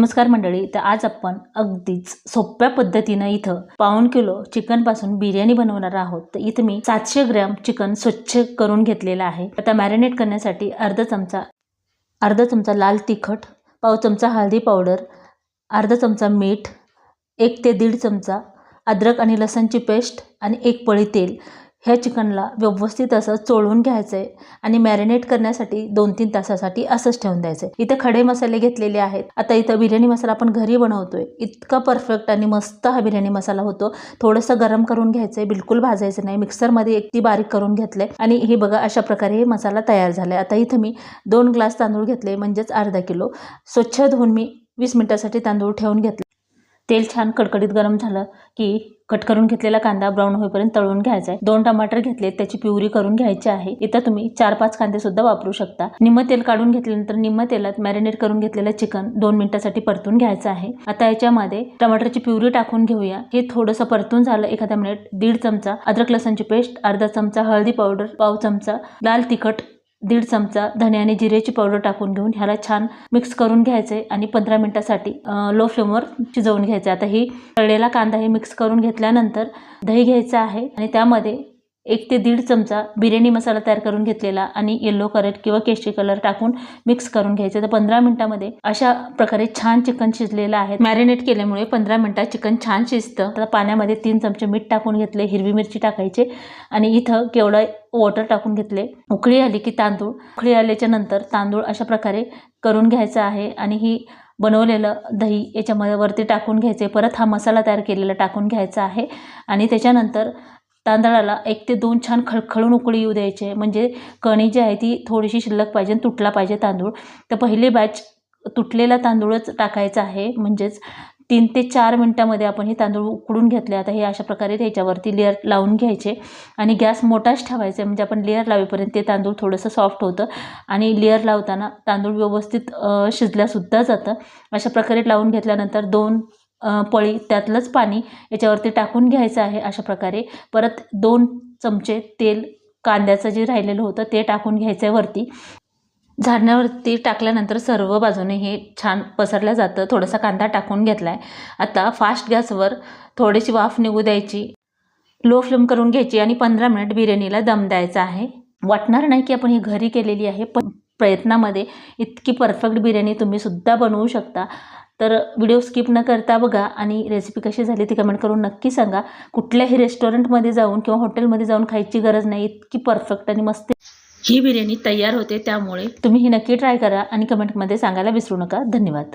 नमस्कार मंडळी तर आज आपण अगदीच सोप्या पद्धतीनं इथं पाऊण किलो चिकनपासून बिर्याणी बनवणार आहोत. तर इथं मी सातशे ग्रॅम चिकन स्वच्छ करून घेतलेलं आहे. आता मॅरिनेट करण्यासाठी अर्धा चमचा अर्धा चमचा लाल तिखट पाव चमचा हळदी पावडर अर्धा चमचा मीठ एक ते दीड चमचा अद्रक आणि लसणची पेस्ट आणि एक पळी तेल. ह्या चिकनला व्यवस्थित असं चोळून घ्यायचं आहे आणि मॅरिनेट करण्यासाठी दोन तीन तासासाठी असंच ठेवून द्यायचं आहे इथं खडे मसाले घेतलेले आहेत. आता इथं बिर्याणी मसाला आपण घरी बनवतोय. इतका परफेक्ट आणि मस्त हा बिर्याणी मसाला होतो. थोडंसं गरम करून घ्यायचं आहे बिलकुल भाजायचं नाही. मिक्सरमध्ये एक ती बारीक करून घेतलं आहे आणि हे बघा अशा प्रकारे हे मसाला तयार झाला आहे आता इथं मी दोन ग्लास तांदूळ घेतले म्हणजेच अर्धा किलो. स्वच्छ धुवून मी वीस मिनिटासाठी तांदूळ ठेवून घेतले. तेल छान कडकडीत गरम झालं की कट करून घेतलेला कांदा ब्राऊन होईपर्यंत तळून घ्यायचा आहे. दोन टमाटर घेतले त्याची प्युरी करून घ्यायची आहे. इथं तुम्ही चार पाच कांदे सुद्धा वापरू शकता. निम्म तेल काढून घेतल्यानंतर निम्म तेलात मॅरिनेट करून घेतलेलं चिकन दोन मिनिटासाठी परतून घ्यायचं आहे. आता याच्यामध्ये टमाटरची प्युरी टाकून घेऊया. हे थोडंसं परतून झालं एखादा मिनिट दीड चमचा अद्रक लसणची पेस्ट अर्धा चमचा हळदी पावडर पाव चमचा लाल तिखट दीड चमचा धने आणि जिरेची पावडर टाकून घेऊन ह्याला छान मिक्स करून घ्यायचं आहे आणि पंधरा मिनटासाठी लो फ्लेमवर शिजवून घ्यायचं. आहे आता ही तळलेला कांदा हे मिक्स करून घेतल्यानंतर दही घ्यायचं आहे आणि त्यामध्ये एक ते दीड चमचा बिर्याणी मसाला तयार करून घेतलेला आणि येल्लो कलर किंवा केशरी कलर टाकून मिक्स करून घ्यायचं. तर पंधरा मिनटामध्ये अशा प्रकारे छान चिकन शिजलेलं आहे. मॅरिनेट केल्यामुळे पंधरा मिनटात चिकन छान शिजतं. तर पाण्यामध्ये तीन चमचे मीठ टाकून घेतले हिरवी मिरची टाकायचे आणि इथं केवढं वॉटर टाकून घेतले. उकळी आली की तांदूळ. उकळी आल्याच्यानंतर तांदूळ अशा प्रकारे करून घ्यायचं आहे आणि ही बनवलेलं दही याच्यामध्ये वरती टाकून घ्यायचे. परत हा मसाला तयार केलेला टाकून घ्यायचा आहे आणि त्याच्यानंतर तांदळाला एक ते दोन छान खळखळून उकळी येऊ द्यायचे. म्हणजे कणी जी आहे ती थोडीशी शिल्लक पाहिजे आणि तुटला पाहिजे तांदूळ. तर पहिली बॅच तुटलेला तांदूळच टाकायचा आहे. म्हणजेच तीन ते चार मिनटामध्ये आपण हे तांदूळ उकडून घेतले. आता हे अशा प्रकारे त्याच्यावरती लेअर लावून घ्यायचे. आणि गॅस मोठाच ठेवायचा म्हणजे आपण लेअर लावेपर्यंत ते तांदूळ थोडंसं सॉफ्ट होतं. आणि लेअर लावताना तांदूळ व्यवस्थित शिजल्यासुद्धा जातं. अशा प्रकारे लावून घेतल्यानंतर दोन पळी त्यातलंच पाणी याच्यावरती टाकून घ्यायचं आहे अशा प्रकारे. परत दोन चमचे तेल कांद्याचं जे राहिलेलं होतं ते टाकून घ्यायचं आहे वरती. झाडण्यावरती टाकल्यानंतर सर्व बाजूने हे छान पसरलं जातं. थोडासा कांदा टाकून घेतला आहे आता फास्ट गॅसवर थोडीशी वाफ निघू द्यायची. लो फ्लेम करून घ्यायची आणि पंधरा मिनिट बिर्याणीला दम द्यायचा आहे. वाटणार नाही की आपण ही घरी केलेली आहे पण प्रयत्नामध्ये इतकी परफेक्ट बिर्याणी तुम्ही सुद्धा बनवू शकता. तर व्हिडिओ स्किप न करता बघा आणि रेसिपी कशी झाली ती कमेंट करून नक्की सांगा. कुठल्याही रेस्टॉरंटमध्ये जाऊन किंवा हॉटेलमध्ये जाऊन खायची गरज नाही इतकी परफेक्ट आणि मस्त ही बिर्याणी तयार होते त्यामुळे तुम्ही ही नक्की ट्राय करा आणि कमेंटमध्ये सांगायला विसरू नका. धन्यवाद.